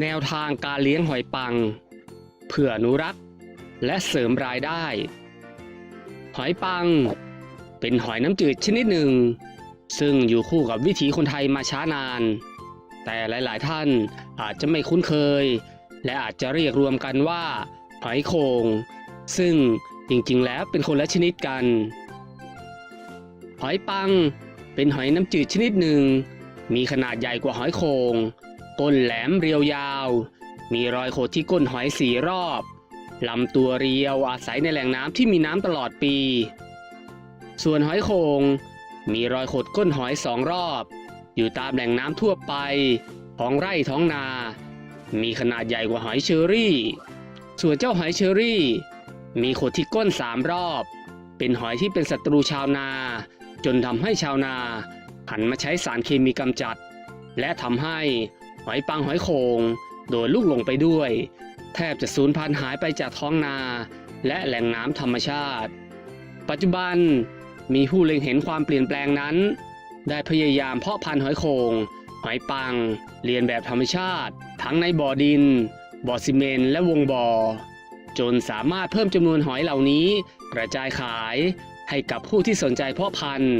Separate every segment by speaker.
Speaker 1: แนวทางการเลี้ยงหอยปังเพื่ออนุรักษ์ และเสริมรายได้ หอยปัง เป็นหอยน้ำจืดชนิดหนึ่ง ซึ่งอยู่คู่กับวิถีคนไทยมาช้านาน แต่หลายๆท่านอาจจะไม่คุ้นเคย และอาจจะเรียกรวมกันว่า หอยโขงซึ่งจริงๆแล้วเป็นคนละชนิดกัน หอยปังเป็นหอยน้ำจืดชนิดหนึ่ง มีขนาดใหญ่กว่าหอยโขง ก้นแหลมเรียวยาว มีรอยโขดที่ก้นหอยสีรอบลำตัวเรียวอาศัยในแหล่งน้ำที่มีน้ำตลอดปี ส่วนหอยโขงมีรอยขดก้นหอยสองรอบ อยู่ตามแหล่งน้ำทั่วไปท้องไร่ท้องนา มีขนาดใหญ่กว่าหอยเชอรี่ ส่วนเจ้าหอยเชอรี่ มีขดที่ก้นสามรอบ เป็นหอยที่เป็นศัตรูชาวนา จนทำให้ชาวนาหันมาใช้สารเคมีกำจัด และทำให้ หอยปังหอยโขงโดนลูกหลงไปด้วย แทบจะสูญพันธุ์หายไปจากท้องนา และแหล่งน้ำธรรมชาติ ปัจจุบันมีผู้เล็งเห็นความเปลี่ยนแปลงนั้น ได้พยายามเพาะพันธุ์หอยโขงหอยปัง เรียนแบบธรรมชาติ ทั้งในบ่อดิน บ่อซีเมนและวงบ่อ จนสามารถเพิ่มจำนวนหอยเหล่านี้กระจายขายให้กับผู้ที่สนใจเพาะพันธุ์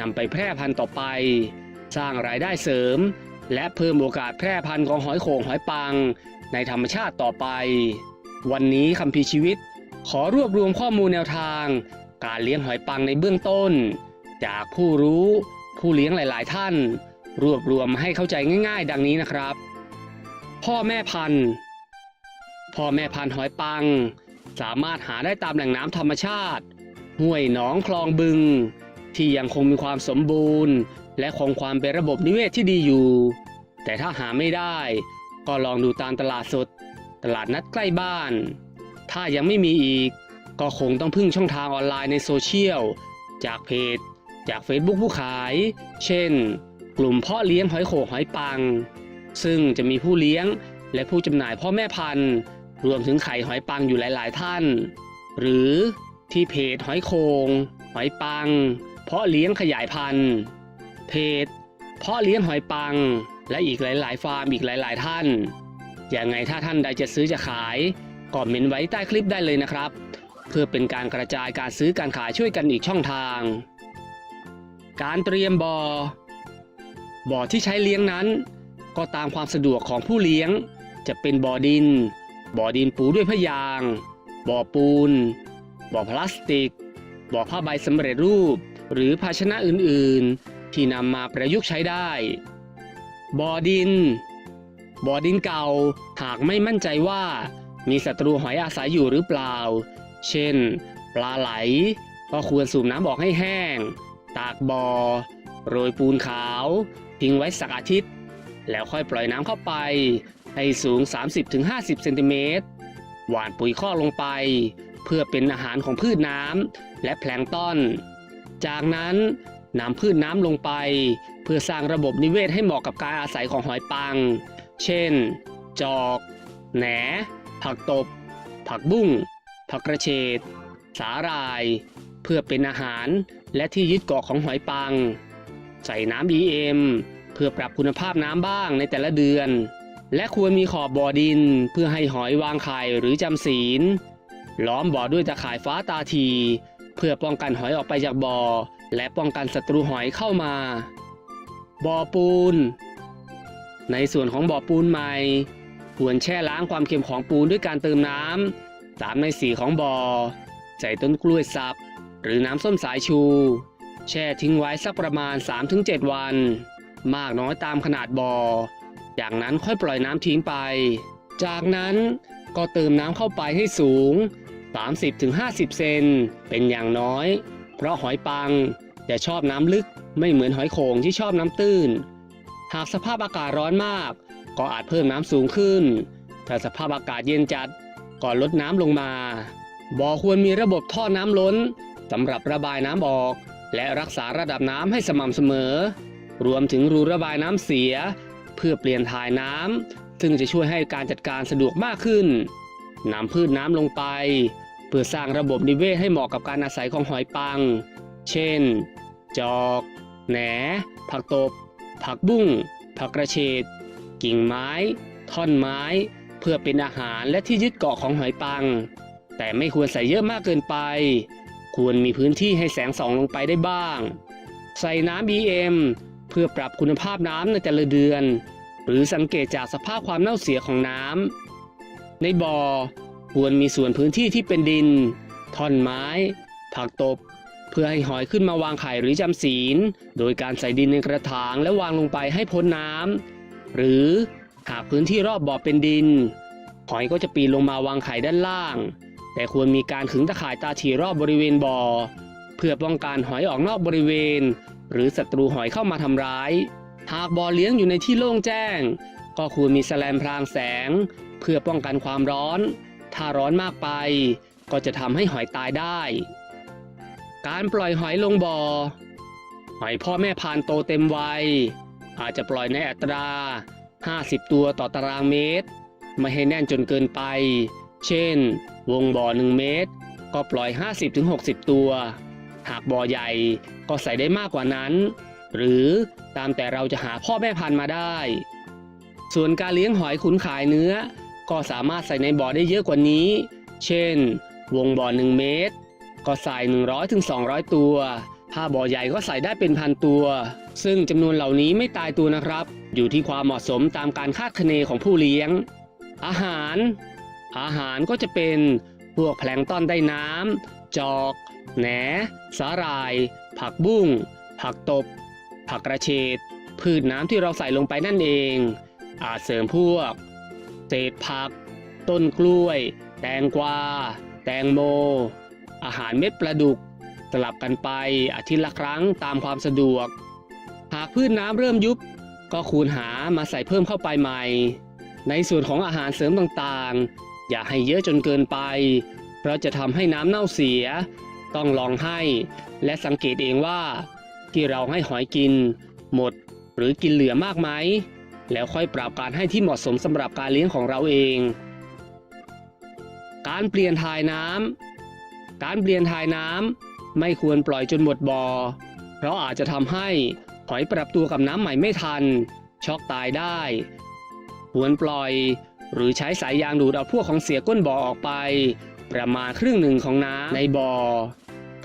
Speaker 1: นำไปแพร่พันธุ์ต่อไป สร้างรายได้เสริม และเพิ่มโอกาสแพร่พันธุ์ของหอยโข่งหอยปัง ในธรรมชาติต่อไป วันนี้คำพีชีวิต ขอรวบรวมข้อมูลแนวทาง การเลี้ยงหอยปังในเบื้องต้น จากผู้รู้ ผู้เลี้ยงหลาย ๆ ท่าน รวบรวมให้เข้าใจง่าย ๆ ดังนี้นะครับ พ่อแม่พันธุ์พ่อแม่พันธุ์หอยปัง สามารถหาได้ตามแหล่งน้ำธรรมชาติ ห้วยหนองคลองบึง ที่ยังคงมีความสมบูรณ์ และคงความเป็นระบบนิเวศที่ดีอยู่ แต่ถ้าหาไม่ได้ ก็ลองดูตามตลาดสด ตลาดนัดใกล้บ้าน ถ้ายังไม่มีอีก ก็คงต้องพึ่งช่องทางออนไลน์ในโซเชียล จากเพจ จาก Facebook ผู้ขาย เช่น กลุ่มเพาะเลี้ยงหอยโขงหอยปัง ซึ่งจะมีผู้เลี้ยงและผู้จำหน่ายพ่อแม่พันธุ์ รวมถึงไข่หอยปังอยู่หลาย ๆ ท่าน หรือที่เพจหอยโขงหอยปัง เพาะเลี้ยงขยายพันธุ์ เพจ เพาะเลี้ยงหอยปัง และอีกหลาย ๆ ฟาร์มอีกหลาย ๆ ท่าน อยังไงถ้าท่านใดจะซื้อจะขายก็เมนไว้ใต้คลิปได้เลยนะครับ เพื่อเป็นการกระจายการซื้อการขายช่วยกันอีกช่องทาง การเตรียมบอ่อบ่อที่ใช้เลี้ยงนั้น ก็ตามความสะดวกของผู้เลี้ยง จะเป็นบ่อดิน บ่อดินปูด้วยพยาง บ่อปูน บ่อพลาสติก บ่อผ้าใบสำเร็จรูป หรือภาชนะอื่นๆ ที่นำมาประยุกต์ใช้ได้ บ่อดิน บ่อดินเก่าหากไม่มั่นใจว่า มีศัตรูหอยอาศัยอยู่หรือเปล่า เช่น ปลาไหล ก็ควรสูบน้ำออกให้แห้ง ตากบ่อ โรยปูนขาว ทิ้งไว้สักอาทิตย์ แล้วค่อยปล่อยน้ำเข้าไป ให้สูง 30-50 เซนติเมตร หว่านปุ๋ยข้อกลงไป เพื่อเป็นอาหารของพืชน้ำและแพลงต้อน จากนั้น นำพืชน้ำลงไป เพื่อสร้างระบบนิเวศให้เหมาะกับการอาศัยของหอยปัง เช่น จอก แหน ผักตบ ผักบุ้ง ผักกระเฉด สาหร่าย เพื่อเป็นอาหารและที่ยึดเกาะของหอยปัง ใส่น้ำ EM เพื่อปรับคุณภาพน้ำบ้างในแต่ละเดือน และควรมีขอบบ่อดิน เพื่อให้หอยวางไข่หรือจำศีล ล้อมบ่อด้วยตะข่ายฟ้าตาที เพื่อป้องกันหอยออกไปจากบ่อ และป้องกันศัตรูหอยเข้ามา บ่อปูน ในส่วนของบ่อปูนใหม่ ควรแช่ล้างความเค็มของปูนด้วยการเติมน้ำสามในสี่ของบ่อ ใส่ต้นกล้วยสับ หรือน้ำส้มสายชู แช่ทิ้งไว้สักประมาณ 3-7 วัน มากน้อยตามขนาดบ่อ จากนั้นค่อยปล่อยน้ำทิ้งไป จากนั้นก็เติมน้ำเข้าไปให้สูง 30-50 เซนเป็นอย่างน้อย เพราะหอยปัง จะชอบน้ำลึกไม่เหมือนหอยโขงที่ชอบน้ำตื้น หากสภาพอากาศร้อนมาก ก็อาจเพิ่มน้ำสูงขึ้น ถ้าสภาพอากาศเย็นจัดก็ลดน้ำลงมา บ่อควรมีระบบท่อน้ำล้นสำหรับระบายน้ำออก และรักษาระดับน้ำให้สม่ำเสมอ รวมถึงรูระบายน้ำเสีย เพื่อเปลี่ยนถ่ายน้ำซึ่งจะช่วยให้การจัดการสะดวกมากขึ้นนำพืชน้ำลงไป เพื่อสร้างระบบนิเวศให้เหมาะกับการอาศัยของหอยปัง เช่น จอกแหน ผักตบ ผักบุ้ง ผักกระเฉด กิ่งไม้ ท่อนไม้ เพื่อเป็นอาหารและที่ยึดเกาะของหอยปัง แต่ไม่ควรใส่เยอะมากเกินไป ควรมีพื้นที่ให้แสงส่องลงไปได้บ้าง ใส่น้ำ BM เพื่อปรับคุณภาพน้ำในแต่ละเดือน หรือสังเกตจากสภาพความเน่าเสียของน้ำในบ่อควรมีส่วนพื้นที่ที่เป็นดิน ท่อนไม้ ผักตบ เพื่อให้หอยขึ้นมาวางไข่หรือจำศีล โดยการใส่ดินในกระถางและวางลงไปให้พ้นน้ำหรือหากพื้นที่รอบบ่อเป็นดิน หอยก็จะปีนลงมาวางไข่ด้านล่าง แต่ควรมีการขึงตะข่ายตาฉีรอบบริเวณบ่อ เพื่อป้องกันหอยออกนอกบริเวณ หรือศัตรูหอยเข้ามาทำร้าย หากบ่อเลี้ยงอยู่ในที่โล่งแจ้ง ก็ควรมีแสลมพรางแสง เพื่อป้องกันความร้อน ถ้าร้อนมากไป ก็จะทำให้หอยตายได้ การปล่อยหอยลงบ่อ หอยพ่อแม่พันโตเต็มวัย อาจจะปล่อยในอัตรา 50 ตัวต่อตารางเมตร ไม่ให้แน่นจนเกินไป เช่น วงบ่อ 1 เมตร ก็ปล่อย 50-60 ตัว หากบ่อใหญ่ก็ใส่ได้มากกว่านั้น หรือตามแต่เราจะหาพ่อแม่พันธุ์มาได้ ส่วนการเลี้ยงหอยขุนขายเนื้อ ก็สามารถใส่ในบ่อได้เยอะกว่านี้ เช่น วงบ่อ 1 เมตร ก็ใส่ 100-200ถึง200ตัวถ้าบ่อใหญ่ก็ใส่ได้เป็นพันตัว ซึ่งจำนวนเหล่านี้ไม่ตายตัวนะครับ อยู่ที่ความเหมาะสมตามการคาดคะเนของผู้เลี้ยง อาหาร อาหารก็จะเป็นพวกแพลงต้อนใต้น้ำจอก แหน สาหร่าย ผักบุ้ง ผักตบ ผักกระเฉดพืชน้ำที่เราใส่ลงไปนั่นเอง อาจเสริมพวก เศษผัก ต้นกล้วย แตงกวา แตงโม อาหารเม็ดปลาดุก สลับกันไปอาทิตย์ละครั้งตามความสะดวก หากพืชนน้ำเริ่มยุบ ก็คูณหามาใส่เพิ่มเข้าไปใหม่ ในส่วนของอาหารเสริมต่างๆ อย่าให้เยอะจนเกินไป เพราะจะทำให้น้ำเน่าเสีย ต้องลองให้ และสังเกตเองว่า ที่เราให้หอยกิน หมดหรือกินเหลือมากไหม แล้วค่อยปรับการให้ที่เหมาะสมสำหรับการเลี้ยงของเราเอง การเปลี่ยนถ่ายน้ำ การเปลี่ยนถ่ายน้ำไม่ควรปล่อยจนหมดบ่อ เพราะอาจจะทำให้หอยปรับตัวกับน้ำใหม่ไม่ทัน ช็อกตายได้ ควรปล่อยหรือใช้สายยางดูดเอาพวกของเสียก้นบ่อออกไป ประมาณครึ่งหนึ่งของน้ำในบ่อ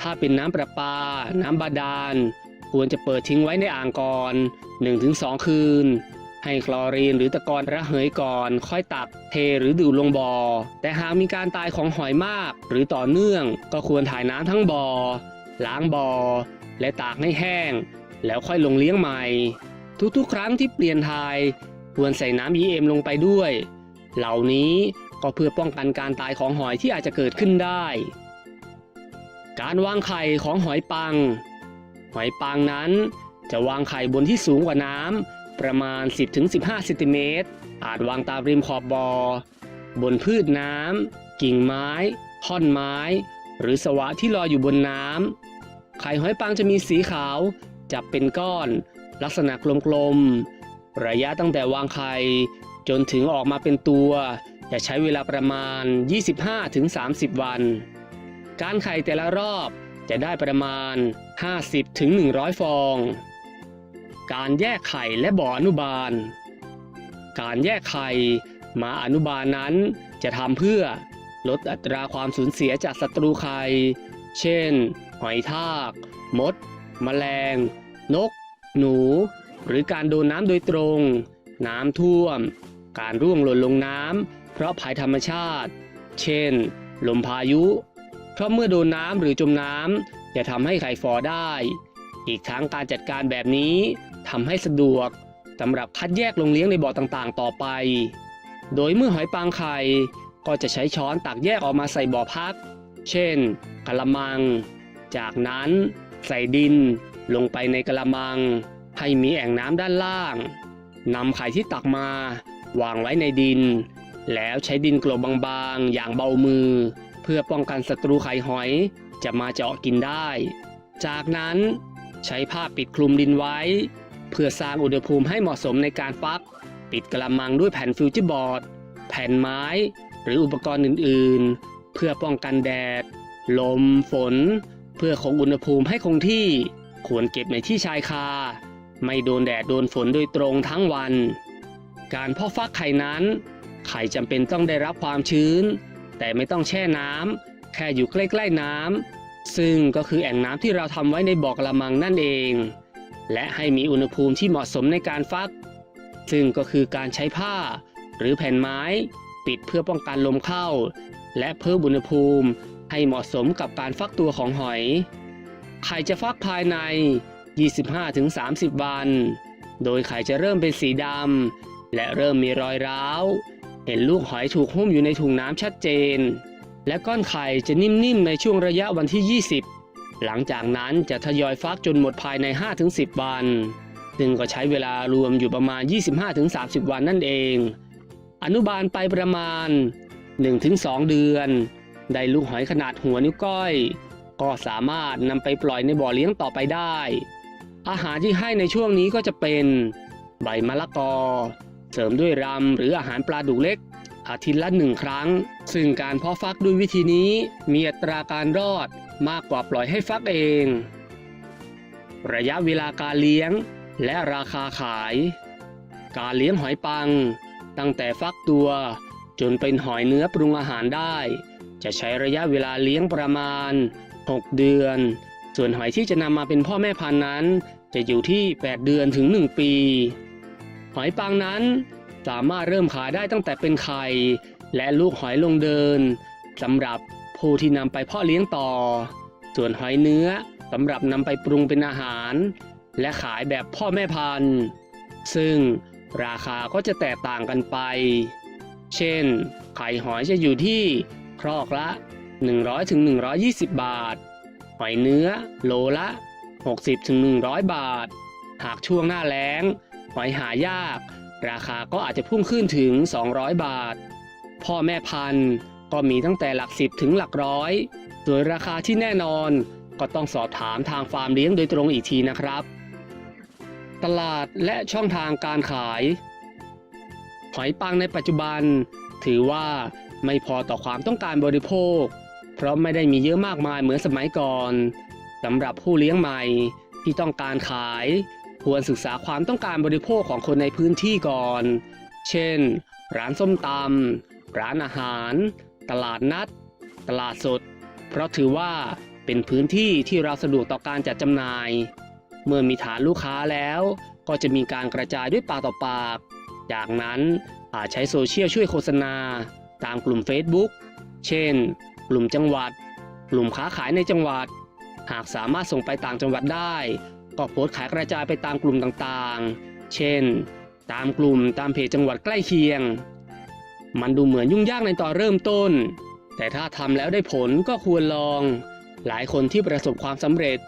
Speaker 1: ถ้าเป็นน้ำประปา น้ำบาดาล ควรจะเปิดทิ้งไว้ในอ่างก่อน 1-2 คืน ให้คลอรีนหรือตะกอนระเหยก่อน ค่อยตักเทหรือดูดลงบ่อ แต่หากมีการตายของหอยมากหรือต่อเนื่องก็ควรถ่ายน้ำทั้งบ่อ ล้างบ่อ และตากให้แห้ง แล้วค่อยลงเลี้ยงใหม่ ทุกๆ ครั้งที่เปลี่ยนถ่ายควรใส่น้ำ EM ลงไปด้วย เหล่านี้ก็เพื่อป้องกันการตายของหอยที่อาจจะเกิดขึ้นได้ การวางไข่ของหอยปัง หอยปังนั้นจะวางไข่บนที่สูงกว่าน้ำ ประมาณ 10-15เซนติเมตรอาจวางตามริมขอบบ่อบนพืชน้ำ กิ่งไม้ ท่อนไม้ หรือสวะที่ลอยอยู่บนน้ำ ไข่หอยปังจะมีสีขาว จับเป็นก้อน ลักษณะกลมๆ ระยะตั้งแต่วางไข่ จนถึงออกมาเป็นตัว จะใช้เวลาประมาณ 25-30 วัน การไข่แต่ละรอบจะได้ประมาณ 50-100 ฟอง การแยกไข่และบ่ออนุบาล การแยกไข่มาอนุบาลนั้นจะทำเพื่อลดอัตราความสูญเสียจากศัตรูไข่ เช่น หอยทาก มด แมลง นก หนู หรือการโดนน้ำโดยตรง น้ำท่วม การร่วงหล่นลงน้ำเพราะภัยธรรมชาติ เช่น ลมพายุ เพราะเมื่อโดนน้ำหรือจมน้ำจะทำให้ไข่ฟอได้ อีกทั้งการจัดการแบบนี้ ทำให้สะดวกสำหรับคัดแยกลงเลี้ยงในบ่อต่างๆ ต่อไป โดยเมื่อหอยปางไข่ก็จะใช้ช้อนตักแยกออกมาใส่บ่อพัก เช่นกะละมัง จากนั้นใส่ดินลงไปในกะละมัง ให้มีแอ่งน้ำด้านล่างนำไข่ที่ตักมาวางไว้ในดิน แล้วใช้ดินกลบบางๆ อย่างเบามือ เพื่อป้องกันศัตรูไข่หอยจะมาเจาะกินได้ จากนั้นใช้ผ้าปิดคลุมดินไว้ เพื่อสร้างอุณหภูมิให้เหมาะสมในการฟัก ปิดกระมังด้วยแผ่นฟิวเจอร์บอร์ด แผ่นไม้ หรืออุปกรณ์อื่นๆ เพื่อป้องกันแดด ลม ฝน เพื่อคงอุณหภูมิให้คงที่ ควรเก็บในที่ชายคา ไม่โดนแดดโดนฝนโดยตรงทั้งวัน การเพาะฟักไข่นั้น ไข่จำเป็นต้องได้รับความชื้น แต่ไม่ต้องแช่น้ำแค่อยู่ใกล้ๆน้ำซึ่งก็คือแอ่งน้ำที่เราทำไว้ในบ่อกระมังนั่นเอง และให้มีอุณหภูมิที่เหมาะสมในการฟัก ซึ่งก็คือการใช้ผ้า หรือแผ่นไม้ ปิดเพื่อป้องกันลมเข้า และเพิ่มอุณหภูมิให้เหมาะสมกับการฟักตัวของหอย ไข่จะฟักภายใน 25-30 วัน โดยไข่จะเริ่มเป็นสีดำและเริ่มมีรอยร้าว เห็นลูกหอยถูกหุ้มอยู่ในถุงน้ำชัดเจน และก้อนไข่จะนิ่มๆในช่วงระยะวันที่ 20 หลังจากนั้นจะทยอยฟักจนหมดภายใน 5-10 วัน ซึ่งก็ใช้เวลารวมอยู่ประมาณ 25-30 วันนั่นเอง อนุบาลไปประมาณ 1-2 เดือน ได้ลูกหอยขนาดหัวนิ้วก้อย ก็สามารถนำไปปล่อยในบ่อเลี้ยงต่อไปได้ อาหารที่ให้ในช่วงนี้ก็จะเป็น ใบมะละกอ เสริมด้วยรำหรืออาหารปลาดุกเล็ก อาทิตย์ละหนึ่งครั้ง ซึ่งการเพาะฟักด้วยวิธีนี้มีอัตราการรอดมากกว่าปล่อยให้ฟักเอง ระยะเวลาการเลี้ยงและราคาขาย การเลี้ยงหอยปัง ตั้งแต่ฟักตัว จนเป็นหอยเนื้อปรุงอาหารได้ จะใช้ระยะเวลาเลี้ยงประมาณ 6 เดือน ส่วนหอยที่จะนำมาเป็นพ่อแม่พันธุ์นั้น จะอยู่ที่ 8 เดือนถึง 1 ปี หอยปังนั้น สามารถเริ่มขายได้ตั้งแต่เป็นไข่ และลูกหอยลงเดินสำหรับผู้ที่นำไปเพาะเลี้ยงต่อ ส่วนหอยเนื้อสำหรับนำไปปรุงเป็นอาหาร และขายแบบพ่อแม่พันธุ์ ซึ่งราคาก็จะแตกต่างกันไป เช่น ไข่หอยจะอยู่ที่ครอกละ 100ถึง120 บาท หอยเนื้อโลละ 60ถึง100 บาท หากช่วงหน้าแล้ง หอยหายาก ราคาก็อาจจะพุ่งขึ้นถึง 200 บาท พ่อแม่พันธุ์ก็มีตั้งแต่หลักสิบถึงหลักร้อย โดยราคาที่แน่นอนก็ต้องสอบถามทางฟาร์มเลี้ยงโดยตรงอีกทีนะครับ ตลาดและช่องทางการขาย หอยปังในปัจจุบัน ถือว่าไม่พอต่อความต้องการบริโภค เพราะไม่ได้มีเยอะมากมายเหมือนสมัยก่อนสำหรับผู้เลี้ยงใหม่ที่ต้องการขาย ควรศึกษาความต้องการบริโภคของคนในพื้นที่ก่อน เช่น ร้านส้มตำ ร้านอาหาร ตลาดนัด ตลาดสด เพราะถือว่าเป็นพื้นที่ที่เราสะดวกต่อการจัดจำหน่าย เมื่อมีฐานลูกค้าแล้ว ก็จะมีการกระจายด้วยปากต่อปาก จากนั้นอาจใช้โซเชียลช่วยโฆษณา ตามกลุ่ม Facebook เช่น กลุ่มจังหวัด กลุ่มค้าขายในจังหวัด หากสามารถส่งไปต่างจังหวัดได้ ก็โพสต์ขายกระจายไปตามกลุ่มต่างๆ เช่น ตามกลุ่มตามเพจจังหวัดใกล้เคียง มันดูเหมือนยุ่งยากในตอนเริ่มต้น แต่ถ้าทำแล้วได้ผลก็ควรลอง หลายคนที่ประสบความสำเร็จ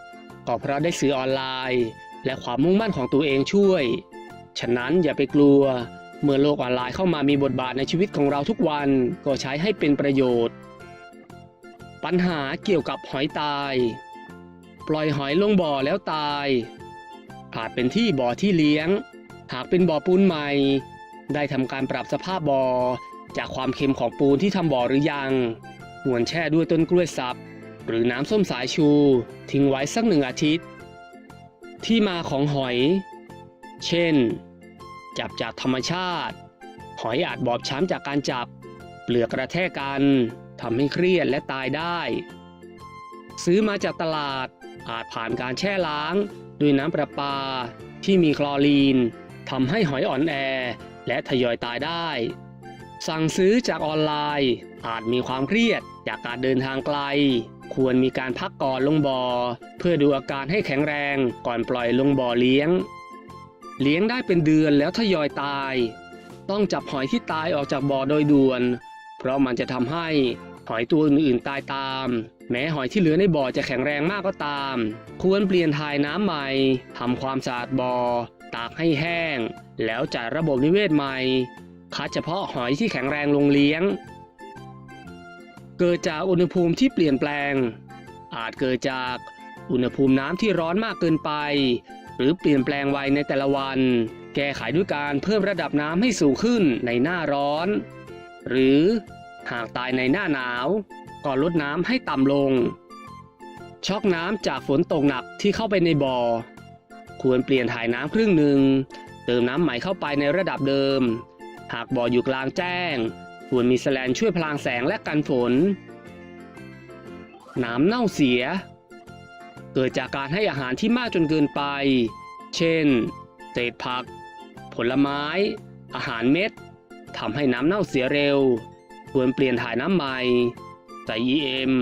Speaker 1: ก็เพราะได้ซื้อออนไลน์ และความมุ่งมั่นของตัวเองช่วย ฉะนั้นอย่าไปกลัว เมื่อโลกออนไลน์เข้ามามีบทบาทในชีวิตของเราทุกวันก็ใช้ให้เป็นประโยชน์ ปัญหาเกี่ยวกับหอยตาย ปล่อยหอยลงบ่อแล้วตายอาจเป็นที่บ่อที่เลี้ยง หากเป็นบ่อปูนใหม่ ได้ทำการปรับสภาพบ่อ จากความเค็มของปูนที่ทำบ่อหรือยังหวนแช่ด้วยต้นกล้วยสับ หรือน้ำส้มสายชู ทิ้งไว้สักหนึ่งอาทิตย์ ที่มาของหอย เช่น จับจากธรรมชาติ หอยอาจบอบช้ำจากการจับ เปลือกกระแทกกันทำให้เครียดและตายได้ ซื้อมาจากตลาด อาจผ่านการแช่ล้าง ด้วยน้ำประปา ที่มีคลอรีนทำให้หอยอ่อนแอ และทยอยตายได้ สั่งซื้อจากออนไลน์ อาจมีความเครียดจากการเดินทางไกล ควรมีการพักก่อนลงบ่อเพื่อดูอาการให้แข็งแรงก่อนปล่อยลงบ่อเลี้ยง เลี้ยงได้เป็นเดือนแล้วทยอยตาย ต้องจับหอยที่ตายออกจากบ่อโดยด่วน เพราะมันจะทำให้ หอยตัวอื่นๆตายตาม แม้หอยที่เหลือในบ่อจะแข็งแรงมากก็ตาม ควรเปลี่ยนถ่ายน้ำใหม่ทำความสะอาดบ่อตากให้แห้ง แล้วจัดระบบนิเวศใหม่ คัดเฉพาะหอยที่แข็งแรงลงเลี้ยง เกิดจากอุณหภูมิที่เปลี่ยนแปลง อาจเกิดจากอุณหภูมิน้ำที่ร้อนมากเกินไป หรือเปลี่ยนแปลงไวในแต่ละวัน แก้ไขด้วยการเพิ่มระดับน้ำให้สูงขึ้นในหน้าร้อน หรือ หากตายในหน้าหนาวก็ลดน้ำให้ต่ำลง ช็อกน้ำจากฝนตกหนักที่เข้าไปในบ่อ ควรเปลี่ยนถ่ายน้ำครึ่งหนึ่ง เติมน้ำใหม่เข้าไปในระดับเดิม หากบ่ออยู่กลางแจ้ง ควรมีแสแลนช่วยพลางแสงและกันฝน น้ำเน่าเสีย เกิดจากการให้อาหารที่มากจนเกินไป เช่น เศษผัก ผลไม้ อาหารเม็ดทำให้น้ำเน่าเสียเร็ว ควรเปลี่ยนถ่ายน้ำใหม่ ใส่ EM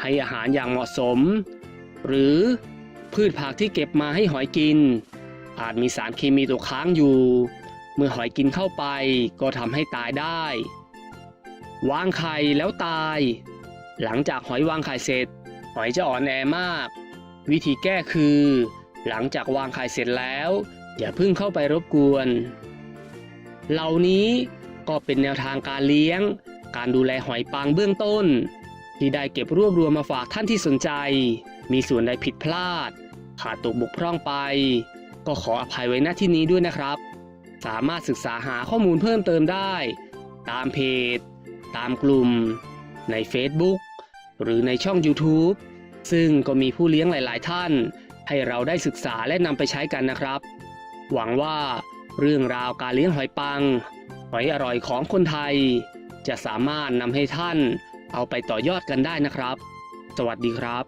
Speaker 1: ให้อาหารอย่างเหมาะสม หรือพืชผักที่เก็บมาให้หอยกิน อาจมีสารเคมีตกค้างอยู่ เมื่อหอยกินเข้าไปก็ทำให้ตายได้ วางไข่แล้วตาย หลังจากหอยวางไข่เสร็จ หอยจะอ่อนแอมาก วิธีแก้คือ หลังจากวางไข่เสร็จแล้ว อย่าพิ่งเข้าไปรบกวน เหล่านี้ก็เป็นแนวทางการเลี้ยง การดูแลหอยปังเบื้องต้น ที่ได้เก็บรวบรวมมาฝากท่านที่สนใจ มีส่วนใดผิดพลาด ขาดตกบกพร่องไป ก็ขออภัยไว้ณที่นี้ด้วยนะครับ สามารถศึกษาหาข้อมูลเพิ่มเติมได้ ตามเพจ ตามกลุ่ม ใน Facebook หรือในช่อง YouTube ซึ่งก็มีผู้เลี้ยงหลาย ๆ ท่าน ให้เราได้ศึกษาและนำไปใช้กันนะครับ หวังว่าเรื่องราวการเลี้ยงหอยปัง หอยอร่อยของคนไทย จะสามารถนำให้ท่านเอาไปต่อยอดกันได้นะครับ สวัสดีครับ